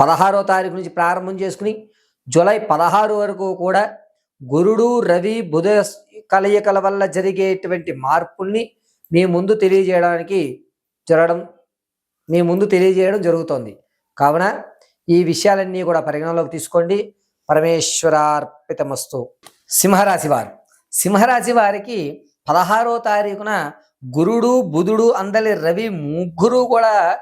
పదహారో తారీఖు నుంచి ప్రారంభం చేసుకుని జూలై పదహారు వరకు కూడా గురుడు రవి బుధ కలయికల వల్ల జరిగేటువంటి మార్పుల్ని మీ ముందు తెలియజేయడానికి జరగడం మీ ముందు తెలియజేయడం జరుగుతోంది. కావున ఈ విషయాలన్నీ కూడా పరిగణలోకి తీసుకోండి. పరమేశ్వరార్పితమస్తు. సింహరాశి వారు. సింహరాశి వారికి పదహారో తారీఖున గురుడు బుధుడు అందలి రవి ముగ్గురు కూడా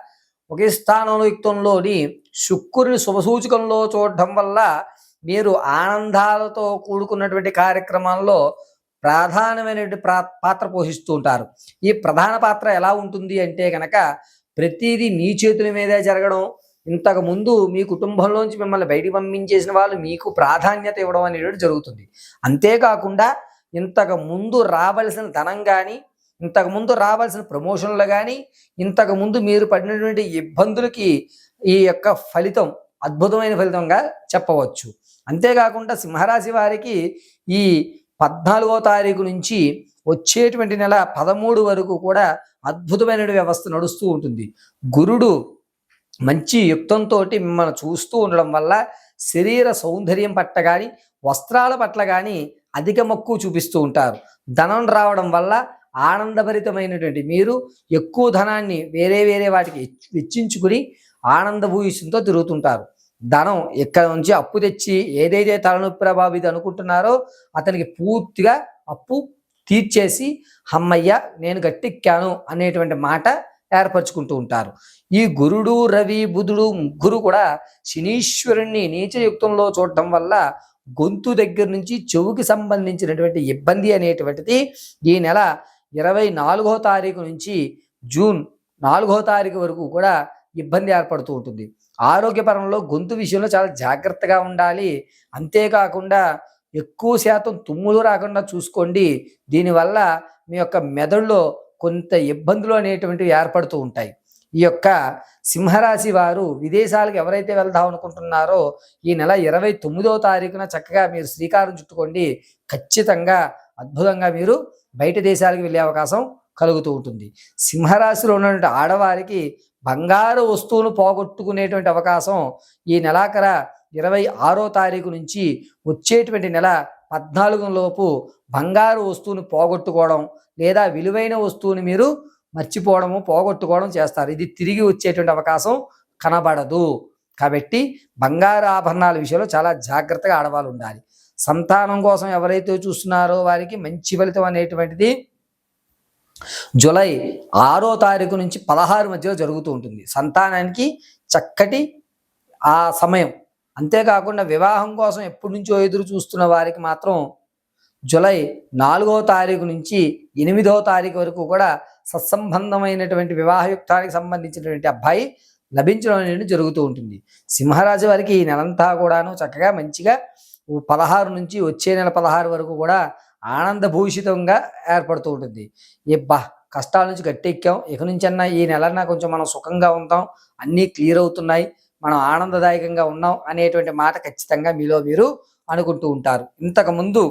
ఒకే స్థానంలో యుక్తంలోని శుక్రుని శుభసూచకంలో చూడడం వల్ల మీరు ఆనందాలతో కూడుకున్నటువంటి కార్యక్రమాల్లో ప్రధానమైనటువంటి ప్రా- పాత్ర పోషిస్తూ ఉంటారు. ఈ ప్రధాన పాత్ర ఎలా ఉంటుంది అంటే కనుక ప్రతిదీ మీ చేతుల మీదే జరగడం ఇంతకు ముందు మీ కుటుంబంలోంచి మిమ్మల్ని బయటికి పంపించేసిన వాళ్ళు మీకు ప్రాధాన్యత ఇవ్వడం అనేటువంటి జరుగుతుంది. అంతేకాకుండా ఇంతకు ముందు రావలసిన ధనం కానీ ఇంతకు ముందు రావాల్సిన ప్రమోషన్లు కానీ ఇంతకు ముందు మీరు పడినటువంటి ఇబ్బందులకి ఈ యొక్క ఫలితం అద్భుతమైన ఫలితంగా చెప్పవచ్చు. అంతేకాకుండా సింహరాశి వారికి ఈ పద్నాలుగో తారీఖు నుంచి వచ్చేటువంటి నెల పదమూడు వరకు కూడా అద్భుతమైన వ్యవస్థ నడుస్తూ ఉంటుంది. గురుడు మంచి యుక్తంతో మిమ్మల్ని చూస్తూ ఉండడం వల్ల శరీర సౌందర్యం పట్ల కానీ వస్త్రాల పట్ల కానీ అధిక మక్కువ చూపిస్తూ ఉంటారు. ధనం రావడం వల్ల ఆనందభరితమైనటువంటి మీరు ఎక్కువ ధనాన్ని వేరే వేరే వాటికి వెచ్చించుకుని ఆనంద తిరుగుతుంటారు. ధనం ఇక్కడ నుంచి అప్పు తెచ్చి ఏదైతే తలనొప్పి ప్రభావిత అనుకుంటున్నారో అతనికి పూర్తిగా అప్పు తీర్చేసి అమ్మయ్య నేను గట్టెక్కాను అనేటువంటి మాట ఏర్పరచుకుంటూ ఉంటారు. ఈ గురుడు రవి బుధుడు ముగ్గురు కూడా శనీశ్వరుణ్ణి నీచయుక్తంలో చూడటం వల్ల గొంతు దగ్గర నుంచి చెవుకి సంబంధించినటువంటి ఇబ్బంది అనేటువంటిది ఈ నెల ఇరవై నాలుగో తారీఖు నుంచి జూన్ నాలుగో తారీఖు వరకు కూడా ఇబ్బంది ఏర్పడుతూ ఉంటుంది. ఆరోగ్యపరంలో గొంతు విషయంలో చాలా జాగ్రత్తగా ఉండాలి. అంతేకాకుండా ఎక్కువ శాతం తుమ్ములు రాకుండా చూసుకోండి. దీనివల్ల మీ యొక్క మెదడులో కొంత ఇబ్బందులు అనేటువంటివి ఏర్పడుతూ ఉంటాయి. ఈ యొక్క సింహరాశి వారు విదేశాలకు ఎవరైతే వెళ్దాం అనుకుంటున్నారో ఈ నెల ఇరవై తొమ్మిదో తారీఖున చక్కగా మీరు శ్రీకారం చుట్టుకోండి. ఖచ్చితంగా అద్భుతంగా మీరు బయట దేశాలకు వెళ్ళే అవకాశం కలుగుతూ ఉంటుంది. సింహరాశిలో ఉన్నటువంటి ఆడవారికి బంగారు వస్తువును పోగొట్టుకునేటువంటి అవకాశం ఈ నెలాఖర ఇరవై ఆరో తారీఖు నుంచి వచ్చేటువంటి నెల పద్నాలుగు లోపు బంగారు వస్తువును పోగొట్టుకోవడం లేదా విలువైన వస్తువుని మీరు మర్చిపోవడము పోగొట్టుకోవడం చేస్తారు. ఇది తిరిగి వచ్చేటువంటి అవకాశం కనబడదు. కాబట్టి బంగారు ఆభరణాల విషయంలో చాలా జాగ్రత్తగా ఆడవాళ్ళు ఉండాలి. సంతానం కోసం ఎవరైతే చూస్తున్నారో వారికి మంచి ఫలితం అనేటువంటిది జూలై ఆరో తారీఖు నుంచి పదహారు మధ్యలో జరుగుతూ ఉంటుంది. సంతానానికి చక్కటి ఆ సమయం. అంతేకాకుండా వివాహం కోసం ఎప్పటి నుంచో ఎదురు చూస్తున్న వారికి మాత్రం జూలై నాలుగో తారీఖు నుంచి ఎనిమిదో తారీఖు వరకు కూడా సత్సంబంధమైనటువంటి వివాహయుక్తానికి సంబంధించినటువంటి అబ్బాయి లభించడం అనేది జరుగుతూ ఉంటుంది. సింహరాశి వారికి ఈ నెలంతా కూడాను చక్కగా మంచిగా పదహారు నుంచి వచ్చే నెల పదహారు వరకు కూడా ఆనందభూషితంగా ఏర్పడుతూ ఉంటుంది. బా కష్టాల నుంచి గట్టెక్కాం. ఇక నుంచన్నా ఈ నెలన్నా కొంచెం మనం సుఖంగా ఉంటాం. అన్నీ క్లియర్ అవుతున్నాయి. మనం ఆనందదాయకంగా ఉన్నాం అనేటువంటి మాట ఖచ్చితంగా మీలో మీరు అనుకుంటూ ఉంటారు. ఇంతకుముందు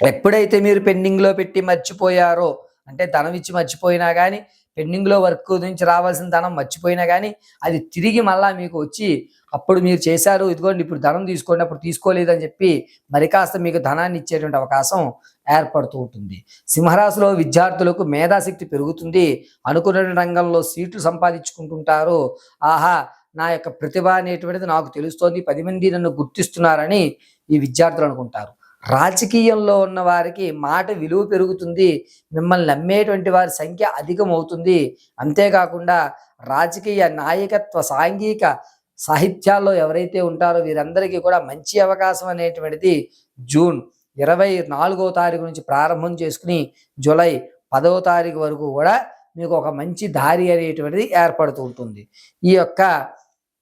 ఎప్పుడైతే మీరు పెండింగ్లో పెట్టి మర్చిపోయారో అంటే ధనం ఇచ్చి మర్చిపోయినా కానీ పెండింగ్లో వర్క్ నుంచి రావాల్సిన ధనం మర్చిపోయినా కానీ అది తిరిగి మళ్ళా మీకు వచ్చి అప్పుడు మీరు చేశారు ఇదిగోండి ఇప్పుడు ధనం తీసుకోండి అప్పుడు తీసుకోలేదని చెప్పి మరి కాస్త మీకు ధనాన్ని ఇచ్చేటువంటి అవకాశం ఏర్పడుతూ ఉంటుంది. సింహరాశిలో విద్యార్థులకు మేధాశక్తి పెరుగుతుంది. అనుకున్న రంగంలో సీట్లు సంపాదించుకుంటుంటారు. ఆహా నా యొక్క ప్రతిభ అనేటువంటిది నాకు తెలుస్తోంది. పది మంది నన్ను గుర్తిస్తున్నారని ఈ విద్యార్థులు అనుకుంటారు. రాజకీయంలో ఉన్న వారికి మాట విలువ పెరుగుతుంది. మిమ్మల్ని నమ్మేటువంటి వారి సంఖ్య అధికమవుతుంది. అంతేకాకుండా రాజకీయ నాయకత్వ సాంఘిక సాహిత్యాల్లో ఎవరైతే ఉంటారో వీరందరికీ కూడా మంచి అవకాశం అనేటువంటిది జూన్ ఇరవై నాలుగో తారీఖు నుంచి ప్రారంభం చేసుకుని జూలై పదవ తారీఖు వరకు కూడా మీకు ఒక మంచి దారి అనేటువంటిది ఏర్పడుతూ ఉంటుంది. ఈ యొక్క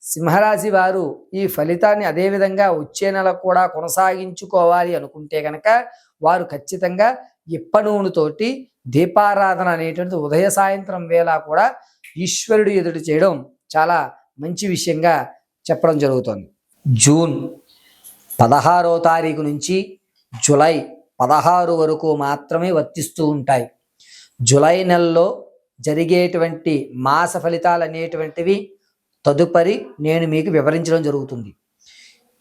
సింహరాశి వారు ఈ ఫలితాన్ని అదేవిధంగా వచ్చే నెల కూడా కొనసాగించుకోవాలి అనుకుంటే కనుక వారు ఖచ్చితంగా ఇప్పనూనెతోటి దీపారాధన అనేటువంటిది ఉదయ సాయంత్రం వేళ కూడా ఈశ్వరుడు ఎదుటి చేయడం చాలా మంచి విషయంగా చెప్పడం జరుగుతుంది. జూన్ పదహారో తారీఖు నుంచి జులై పదహారు వరకు మాత్రమే వర్తిస్తూ ఉంటాయి. జులై నెలలో జరిగేటువంటి మాస ఫలితాలు అనేటువంటివి తదుపరి నేను మీకు వివరించడం జరుగుతుంది.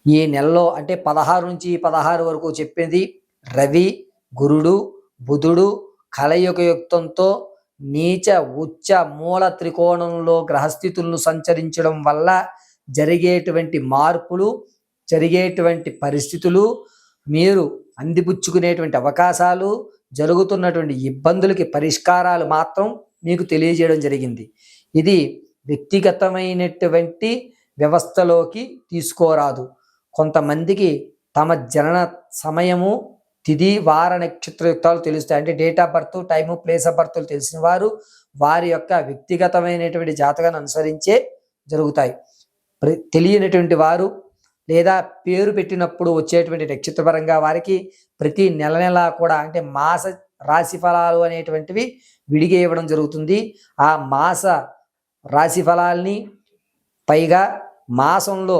ఈ నెలలో అంటే పదహారు నుంచి పదహారు వరకు చెప్పింది రవి గురుడు బుధుడు కలయుగ యుక్తంతో నీచ ఉచ్చ మూల త్రికోణంలో గ్రహస్థితులను సంచరించడం వల్ల జరిగేటువంటి మార్పులు జరిగేటువంటి పరిస్థితులు మీరు అందిపుచ్చుకునేటువంటి అవకాశాలు జరుగుతున్నటువంటి ఇబ్బందులకి పరిష్కారాలు మాత్రం మీకు తెలియజేయడం జరిగింది. ఇది వ్యక్తిగతమైనటువంటి వ్యవస్థలోకి తీసుకోరాదు. కొంతమందికి తమ జనన సమయము తిథి వార నక్షత్ర యుక్తాలు తెలుస్తాయి. అంటే date of birth time place of birth తెలిసిన వారు వారి యొక్క వ్యక్తిగతమైనటువంటి జాతకాన్ని అనుసరించే జరుగుతాయి. తెలియనటువంటి వారు లేదా పేరు పెట్టినప్పుడు వచ్చేటువంటి నక్షత్రపరంగా వారికి ప్రతి నెల నెల కూడా అంటే మాస రాశి ఫలాలు అనేటువంటివి విడిగా ఇవ్వడం జరుగుతుంది. ఆ మాస రాశి ఫలాల్ని పైగా మాసంలో